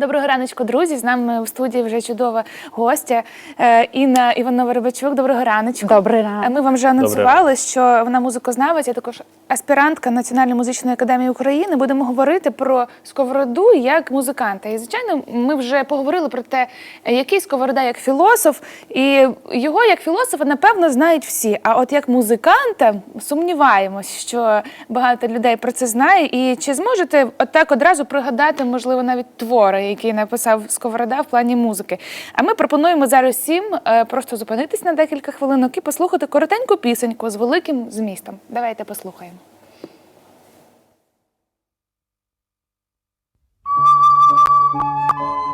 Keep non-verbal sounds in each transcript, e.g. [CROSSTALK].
Доброго раночку, друзі. З нами в студії вже чудова гостя е, Інна Іванова Рибачук. Доброго раночку. Добрий ранок. Е, Ми вам вже анонсували, що вона музикознавець, а також аспірантка Національної музичної академії України. Будемо говорити про сковороду як музиканта. І звичайно, ми вже поговорили про те, який сковорода як філософ, і його як філософа напевно знають всі. А от як музиканта сумніваємось, що багато людей про це знає. І чи зможете отак одразу пригадати, можливо, навіть твори, які написав Сковорода в плані музики? А ми пропонуємо зараз всім е, просто зупинитись на декілька хвилинок і послухати коротеньку пісеньку з великим змістом. Давайте послухаємо. Ой,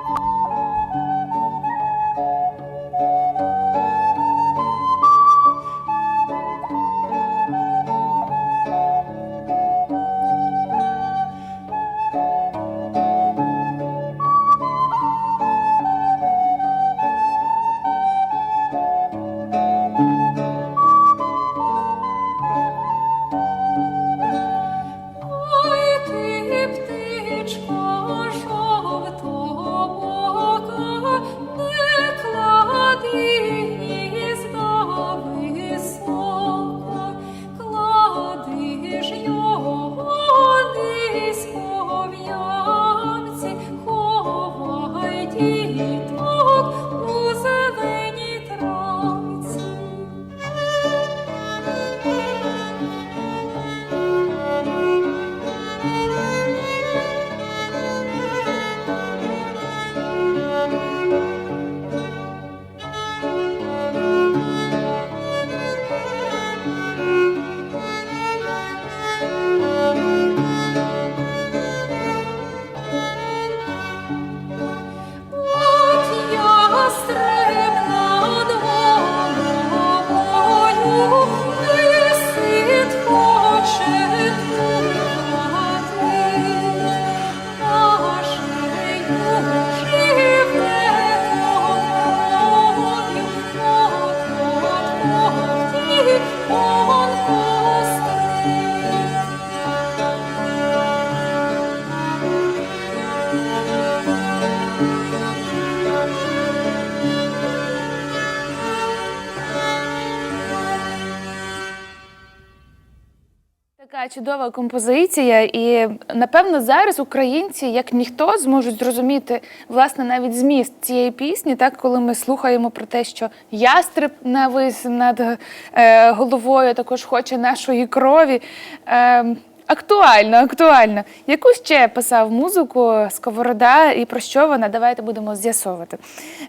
чудова композиція, і напевно зараз українці, як ніхто, зможуть зрозуміти власне навіть зміст цієї пісні, так коли ми слухаємо про те, що ястреб навис над е, головою також хоче нашої крові. Е, актуально, актуально. Яку ще писав музику Сковорода і про що вона? Давайте будемо з'ясовувати.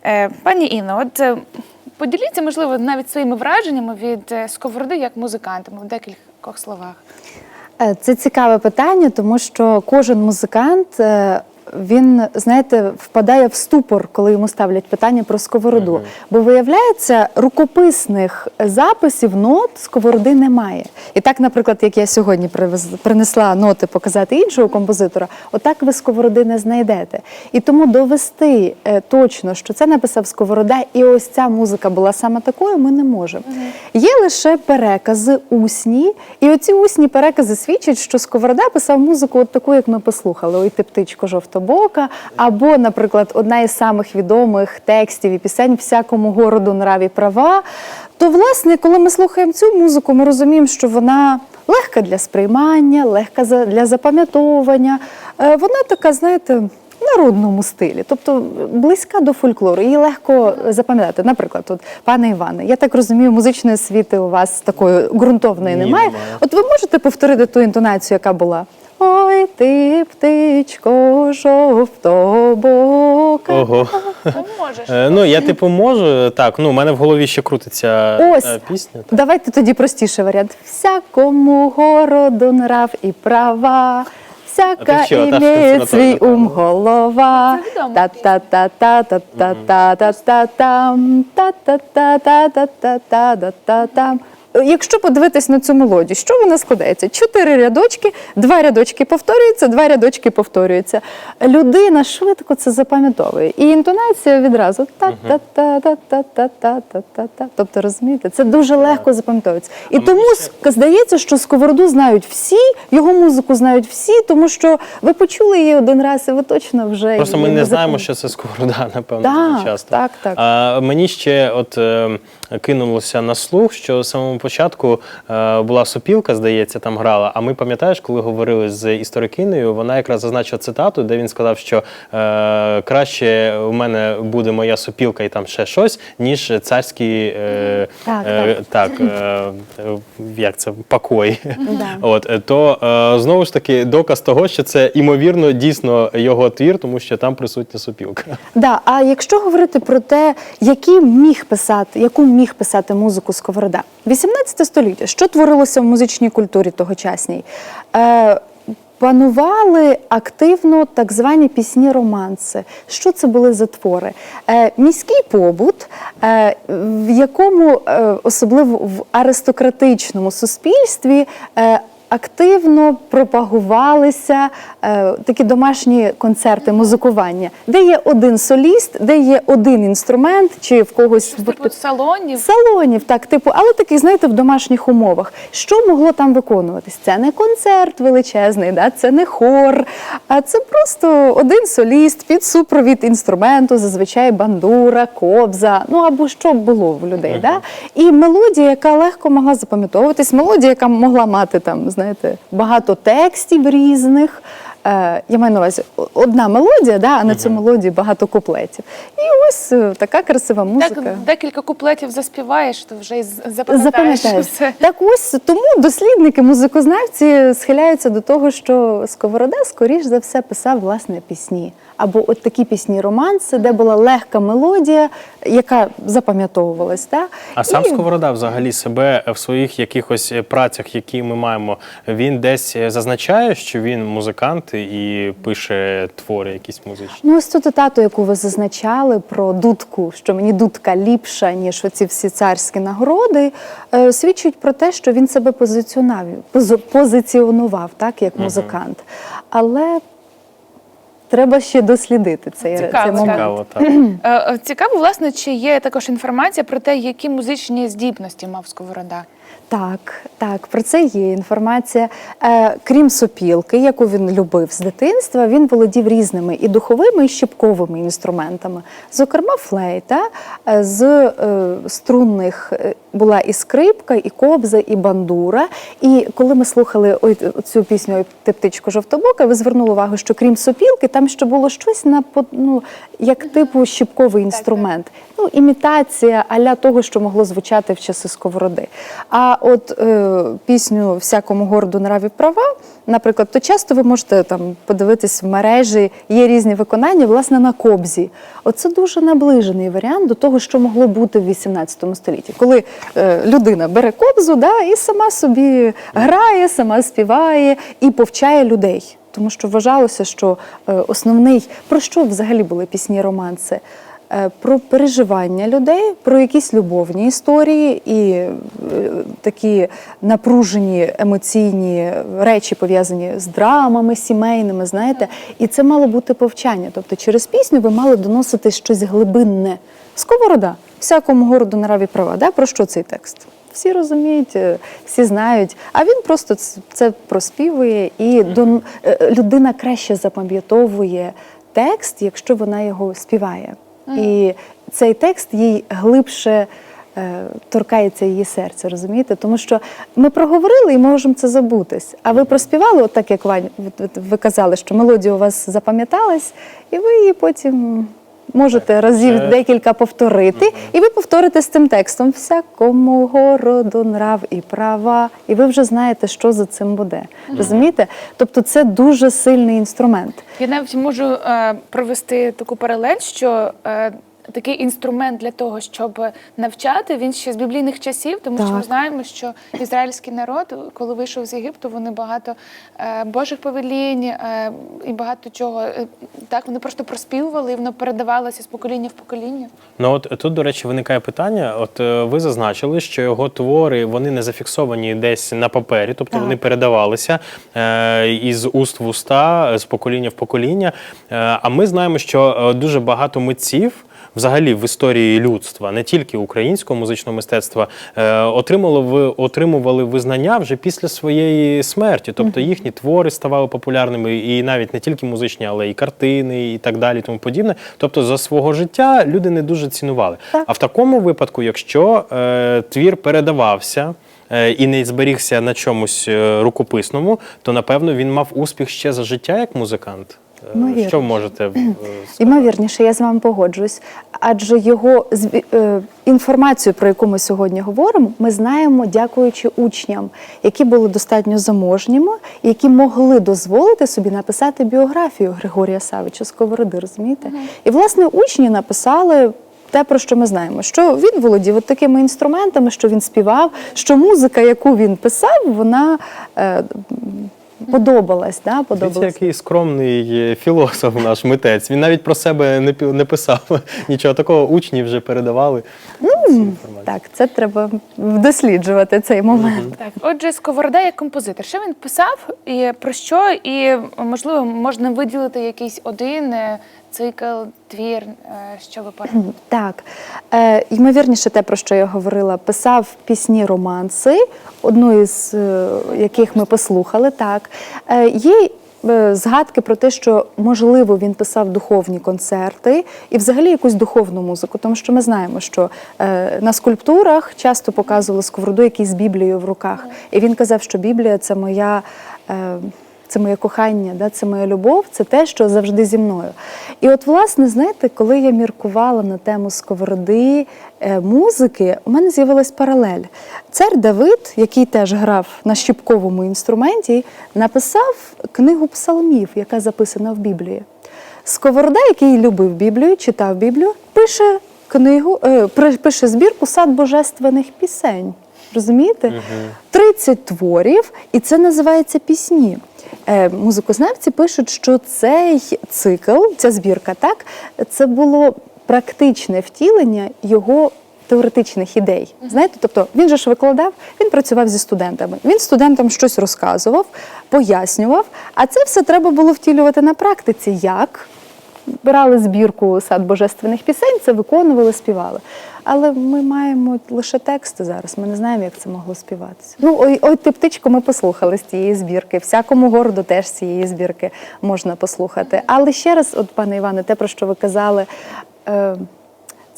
Е, пані Інно, от. е, Поділіться, можливо, навіть своїми враженнями від е, сковороди як музиканта в декількох словах. Е, Це цікаве питання, тому що кожен музикант. Він, знаєте, впадає в ступор, коли йому ставлять питання про сковороду. Бо виявляється, рукописних записів нот сковороди немає. І так, наприклад, як я сьогодні принесла ноти показати іншого композитора, отак ви сковороди не знайдете. І тому довести е, точно, що це написав сковорода, і ось ця музика була саме такою, ми не можемо. Є лише перекази усні, і оці усні перекази свідчать, що Сковорода писав музику, от таку, як ми послухали: Ой, ти птичко жовтобока, або, наприклад, одна із самих відомих текстів і пісень всякому городу нраві права. То, власне, коли ми слухаємо цю музику, ми розуміємо, що вона легка для сприймання, легка для запам'ятовування. Е, Вона така, знаєте. Народному стилі, тобто близька до фольклору, її легко запам'ятати. Наприклад, от пане Іване, я так розумію, музичної освіти у вас такої ґрунтовної немає. немає. От ви можете повторити ту інтонацію, яка була? Ой, ти птичко жовтобока. Ого. Ну, можеш. Е, ну, я типу можу. Так, ну, у мене в голові ще крутиться Ось. е, пісня. Давайте тоді простіший варіант. Всякому городу нрав і права. Всяка А ти що, та ж імеє свій напевно. ум голова. Це відома та та та та та та та та та там та та та та та та та та та там якщо подивитись на цю мелодію, що вона складається? Чотири рядочки, два рядочки повторюються, два рядочки повторюються. Людина швидко це запам'ятовує. І інтонація відразу та-та-та-та-та-та-та-та-та. Тобто, розумієте, це дуже легко запам'ятовується. І тому здається, що сковороду знають всі, його музику знають всі, тому що ви почули її один раз, і ви точно вже Просто ми не знаємо, що це сковорода, [LAUGHS] напевно, часто. так, так. Мені ще от е, кинулося на слух, що з початку е, була сопілка, здається, там грала. А ми пам'ятаєш, коли говорили з історикинею, вона якраз зазначила цитату, де він сказав, що е, краще у мене буде моя сопілка і там ще щось, ніж царські е, Так, так, е, як це покой. Да. [LAUGHS] От то знову ж таки доказ того, що це імовірно дійсно його твір, тому що там присутня сопілка. Да, а якщо говорити про те, який міг писати, яку міг писати музику Сковорода, 18 століття, що творилося в музичній культурі тогочасній? Е, Панували активно так звані пісні романси. Що це були за твори? Е, міський побут, е, в якому, е, особливо в аристократичному суспільстві, е, активно пропагувалися е, такі домашні концерти, музикування, де є один соліст, де є один інструмент, чи в когось Типу салонів. салонів, так, типу, але таких, знаєте, в домашніх умовах. Що могло там виконуватись? Це не концерт величезний, да? це не хор, а це просто один соліст під супровід інструменту, зазвичай бандура, кобза, ну або що було в людей. Да? І мелодія, яка легко могла запам'ятовуватись, мелодія, яка могла мати там, знаєте, багато текстів різних. Е, я маю на увазі одна мелодія, да, а на цю мелодію багато куплетів. І ось е, така красива музика. Так, декілька куплетів заспіваєш, то вже й Запам'ятаєш. [LAUGHS] все. Так ось тому дослідники, музикознавці схиляються до того, що Сковорода, скоріш за все, писав власне пісні. Або от такі пісні романси, де була легка мелодія, яка запам'ятовувалась. Та? А сам І- Сковорода взагалі себе в своїх якихось е, працях, які ми маємо, він десь е, зазначає, що він музикант і пише твори якісь музичні. Ну, ось цю цитату, яку ви зазначали про дудку, що мені дудка ліпша, ніж оці всі царські нагороди, е, свідчить про те, що він себе позиціонував, позиціонував так, як музикант. Але треба ще дослідити цей, Цікаво, цей момент. Цікаво, так. Е, е, Цікаво, власне, чи є також інформація про те, які музичні здібності мав Сковорода. Так, так, про це є інформація. Е, крім сопілки, яку він любив з дитинства, він володів різними і духовими, і щипковими інструментами. Зокрема, флейта е, з е, струнних е, була і скрипка, і кобза, і бандура. І коли ми слухали ой, цю пісню «Ой, ти птичко жовтобока, ви звернули увагу, що крім сопілки, там ще було щось на ну, як типу щипковий інструмент. Ну, імітація аля того, що могло звучати в часи сковороди. А от е, пісню Всякому городу нраві права, наприклад, то часто ви можете там подивитись в мережі, є різні виконання, власне, на кобзі. Оце дуже наближений варіант до того, що могло бути в 18 столітті, коли е, людина бере кобзу да, і сама собі грає, сама співає і повчає людей. Тому що вважалося, що е, основний про що взагалі були пісні романси? Е, Про переживання людей, про якісь любовні історії і е, такі напружені емоційні речі пов'язані з драмами сімейними, знаєте, і це мало бути повчання. Тобто через пісню ви мали доносити щось глибинне. Сковорода, всякому городу на раві права. Да? Про що цей текст? Всі розуміють, е, всі знають. А він просто це проспівує, і людина краще запам'ятовує текст, якщо вона його співає. І цей текст їй глибше е, торкається її серце, розумієте? Тому що ми проговорили і можемо це забутись. А ви проспівали, от так як Вань, ви казали, що мелодія у вас запам'яталась, і ви її потім. Можете разів Це- декілька повторити, і ви повторите з цим текстом всякому городу нрав і права, і ви вже знаєте, що за цим буде. Розумієте? Тобто це дуже сильний інструмент. Я навіть можу е, провести таку паралель, що е, такий інструмент для того, щоб навчати. Він ще з біблійних часів, тому що ми знаємо, що ізраїльський народ, коли вийшов з Єгипту, вони багато е, Божих повелінь е, і багато чого е, так вони просто проспівували, і воно передавалося з покоління в покоління. Ну от тут, до речі, виникає питання. От е, ви зазначили, що його твори вони не зафіксовані десь на папері, тобто Так. вони передавалися е, із уст в уста, з покоління в покоління. Е, а ми знаємо, що е, дуже багато митців. Взагалі в історії людства, не тільки українського музичного мистецтва, е, отримали ви отримували визнання вже після своєї смерті. Тобто їхні твори ставали популярними, і навіть не тільки музичні, але і картини, і так далі, тому подібне. Тобто, за свого життя люди не дуже цінували. А в такому випадку, якщо е, твір передавався. е, І не зберігся на чомусь рукописному, то напевно він мав успіх ще за життя як музикант. Е, Що можете е, [CLEARS THROAT] сказати? Імовірніше, я з вами погоджуюсь. Адже його е, інформацію, про яку ми сьогодні говоримо, ми знаємо, дякуючи учням, які були достатньо заможніми, які могли дозволити собі написати біографію Григорія Савича Сковороди, розумієте? І власне учні написали. Те, про що ми знаємо, що він володів от такими інструментами, що він співав, що музика, яку він писав, вона е, подобалась. Да, Дивіться, подобалась. який скромний філософ наш митець. Він навіть про себе не не писав [LAUGHS] нічого такого. Учні вже передавали. Ну, інформацію. Так, це треба досліджувати цей момент. Так, отже, Сковорода як композитор. Що він писав і про що? І можливо можна виділити якийсь один е, цикл, твір, е, що ви порадите? Так, е, ймовірніше, те, про що я говорила, писав пісні романси, одну із е, яких ми послухали. Так, е, є. е, Згадки про те, що можливо він писав духовні концерти і взагалі якусь духовну музику, тому що ми знаємо, що е, на скульптурах часто показували сковороду, який з Біблією в руках. І він казав, що Біблія це моя. Е, це моє кохання, да, це моя любов, це те, що завжди зі мною. І от, власне, знаєте, коли я міркувала на тему сковороди, е, музики, у мене з'явилась паралель. Цар Давид, який теж грав на щіпковому інструменті, написав книгу псалмів, яка записана в Біблії. Сковорода, який любив Біблію, читав Біблію, пише книгу, е, пише збірку сад божественних пісень. Розумієте? 30 творів, і це називається пісні. Е, музикознавці пишуть, що цей цикл, ця збірка, так, це було практичне втілення його теоретичних ідей. Знаєте, тобто він же ж викладав, він працював зі студентами. Він студентам щось розказував, пояснював, а це все треба було втілювати на практиці. Як? Брали збірку сад божественних пісень, це виконували, співали. Але ми маємо лише тексти зараз. Ми не знаємо, як це могло співатися. Ну, ой, ой, ти птичку ми послухали з цієї збірки. Всякому городу теж з цієї збірки можна послухати. Але ще раз, от пане Іване, те, про що ви казали. Е,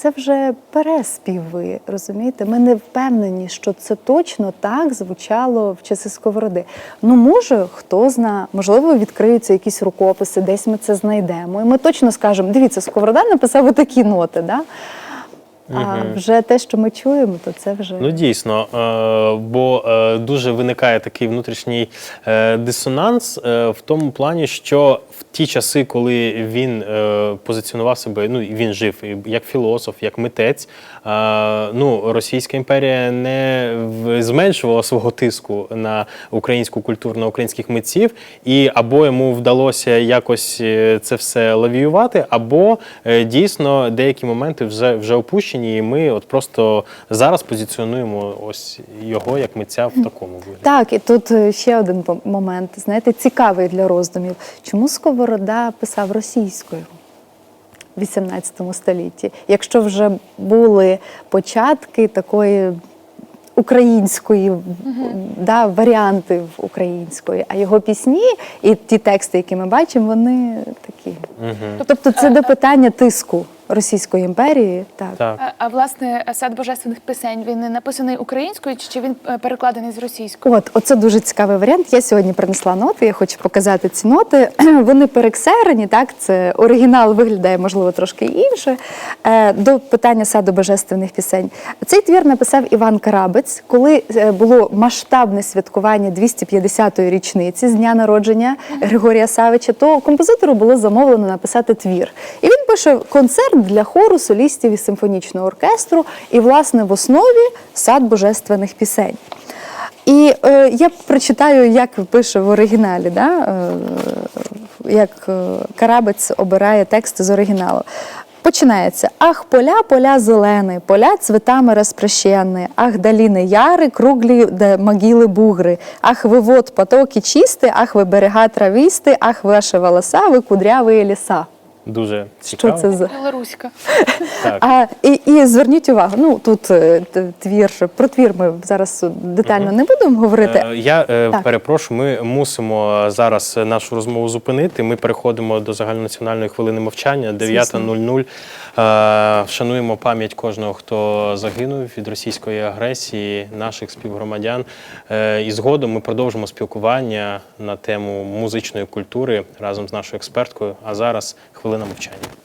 це вже переспіви, розумієте? Ми не впевнені, що це точно так звучало в часи сковороди. Ну, може, хто зна, можливо, відкриються якісь рукописи, десь ми це знайдемо. І ми точно скажемо: дивіться, сковорода написав такі ноти. Да? А вже те, що ми чуємо, то це вже Ну дійсно, е, бо е, дуже виникає такий внутрішній е, дисонанс в тому плані, що в ті часи, коли він позиціонував себе, ну він жив як філософ, як митець, ну Російська імперія не зменшувала свого тиску на українську культуру, на українських митців, і або йому вдалося якось це все лавіювати, або дійсно деякі моменти вже вже опущені, і ми от просто зараз позиціонуємо ось його як митця в такому вигляді. Так, і тут е, ще один момент, знаєте, цікавий для роздумів. Чому Сковорода писав російською в 18 столітті, якщо вже були початки такої української да, варіанти української, а його пісні і ті тексти, які ми бачимо, вони такі. Тобто це до питання тиску Російської імперії. Так. Так. А, а власне, сад божественних пісень він написаний українською, чи чи він е, перекладений з російської? От, оце дуже цікавий варіант. Я сьогодні принесла ноти. Я хочу показати ці ноти. [CLEARS THROAT] Вони перексерені, так це оригінал виглядає, можливо, трошки інше. Е, до питання саду божественних пісень. Цей твір написав Іван Карабець, коли е, було масштабне святкування 250-ї річниці з дня народження Григорія Савича. То композитору було замовлено написати твір. І він пише концерт для хору, солістів і симфонічного оркестру, і, власне, в основі сад божественних пісень. І е, я прочитаю, як пише в оригіналі, да? е, як е, Карабець обирає тексти з оригіналу. Починається: Ах, поля, поля зелені, поля цветами розпрощенні, ах, доліни яри, круглі де могили бугри, ах, ви вод потоки чисті, ах, ви берега травісти, ах, ваші волоса, ви кудряві ліса. Дуже Що це за? Білоруська. Так. А, і, і зверніть увагу, ну тут е, т- твір, про твір ми зараз детально не будемо говорити. Е, Я е, Так. перепрошую, ми мусимо зараз нашу розмову зупинити. Ми переходимо до загальнонаціональної хвилини мовчання. 9.00. Е, Вшануємо пам'ять кожного, хто загинув від російської агресії, наших співгромадян. Е, І згодом ми продовжимо спілкування на тему музичної культури разом з нашою експерткою. А зараз хвилина мовчання.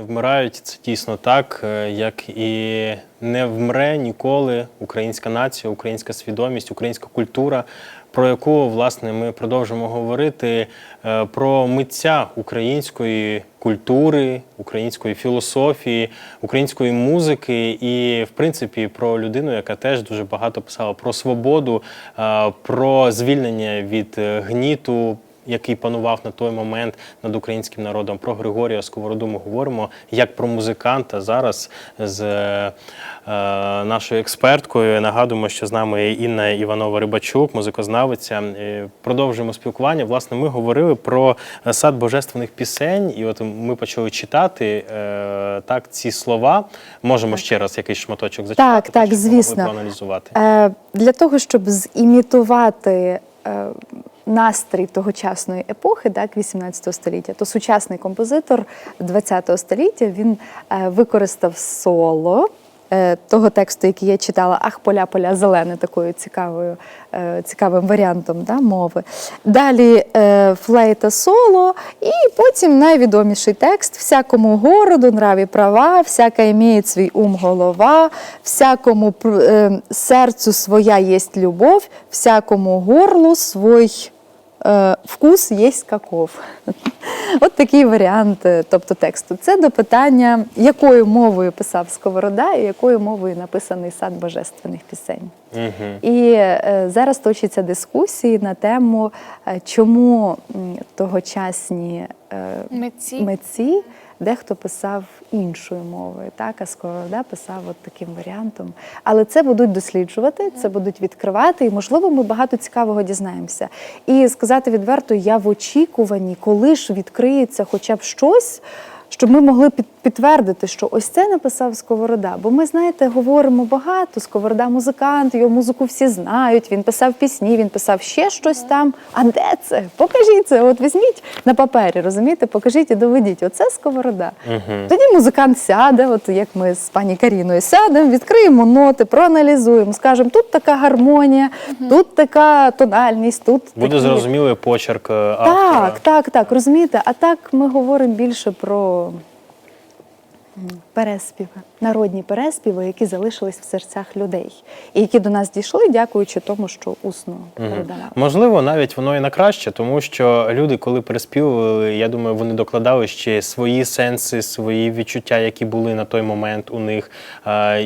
Не вмирають це дійсно так, е, як і не вмре ніколи українська нація, українська свідомість, українська культура, про яку власне ми продовжимо говорити е, про митця української культури, української філософії, української музики, і, в принципі, про людину, яка теж дуже багато писала про свободу, е, про звільнення від гніту який панував на той момент над українським народом. Про Григорія Сковороду ми говоримо як про музиканта зараз з е, е, нашою експерткою. Нагадуємо, що з нами Інна Іванова Рибачук, музикознавиця. Е, Продовжуємо спілкування. Власне, ми говорили про сад божественних пісень, і от ми почали читати е, так ці слова. Можемо ще раз якийсь шматочок зачитати, так, ми звісно. проаналізувати. Е, для того, щоб зімітувати е, настрій тогочасної епохи, так, 18 століття, то сучасний композитор 20 століття він е, використав соло. е, Того тексту, який я читала, ах, поля, поля зелене, такою цікавою, е, цікавим варіантом да, мови. Далі флейта соло, і потім найвідоміший текст: всякому городу нраві права, всяка імеє свій ум голова, всякому серцю своя єсть любов, всякому горлу свой вкус єсть каков. [LAUGHS] От такий варіант, е, тобто тексту. Це до питання, якою мовою писав Сковорода і якою мовою написаний сад божественних пісень. Угу. І е, зараз точаться дискусії на тему, е, чому тогочасні е, Митці. митці дехто писав іншою мовою, так, а Сковорода писав от таким варіантом. Але це будуть досліджувати, це будуть відкривати, і можливо, ми багато цікавого дізнаємося. І сказати відверто, я в очікуванні, коли ж відкриється хоча б щось. Щоб ми могли під- підтвердити, що ось це написав Сковорода. Бо ми, знаєте, говоримо багато. Сковорода музикант, його музику всі знають. Він писав пісні, він писав ще щось там. А де це? Покажіть це. От візьміть на папері, розумієте? Покажіть і доведіть. Оце Сковорода. Тоді музикант сяде, от як ми з пані Каріною сядемо, відкриємо ноти, проаналізуємо, скажемо, тут така гармонія, тут така тональність, тут Буде такі... зрозумілий почерк е, автора. Так, так, так, розумієте. А так ми говоримо більше про muito. Переспіви, народні переспіви, які залишились в серцях людей, і які до нас дійшли, дякуючи тому, що усно передавали. Можливо, навіть воно і на краще, тому що люди, коли переспівували, я думаю, вони докладали ще свої сенси, свої відчуття, які були на той момент у них.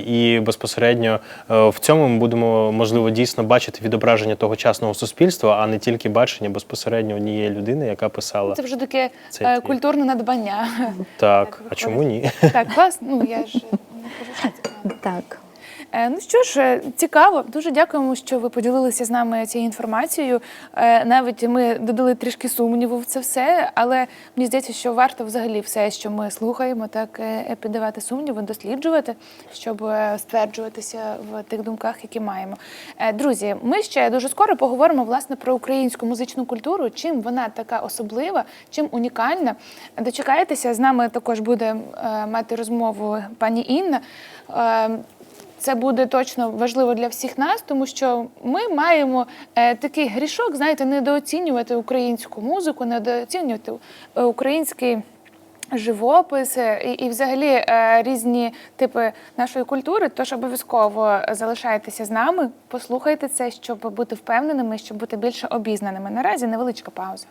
І безпосередньо е, в цьому ми будемо, можливо, дійсно бачити відображення тогочасного суспільства, а не тільки бачення безпосередньо однієї людини, яка писала. Це вже таке е, культурне надбання. Так, а чому ні? Так, клас. Ну я ж не кажу, що це правда. Так. Е, Ну що ж, е, цікаво. Дуже дякуємо, що ви поділилися з нами цією інформацією. Е, Навіть ми додали трішки сумніву в це все, але мені здається, що варто взагалі все, що ми слухаємо, так піддавати сумніву, досліджувати, щоб стверджуватися в тих думках, які маємо. Друзі, ми ще дуже скоро поговоримо власне про українську музичну культуру, чим вона така особлива, чим унікальна. Дочекайтеся, з нами також буде мати розмову пані Інна. Це буде точно важливо для всіх нас, тому що ми маємо е, такий грішок, знаєте, недооцінювати українську музику, недооцінювати е, український живопис е, і, і взагалі різні типи нашої культури. Тож обов'язково залишайтеся з нами, послухайте це, щоб бути впевненими, щоб бути більше обізнаними. Наразі невеличка пауза.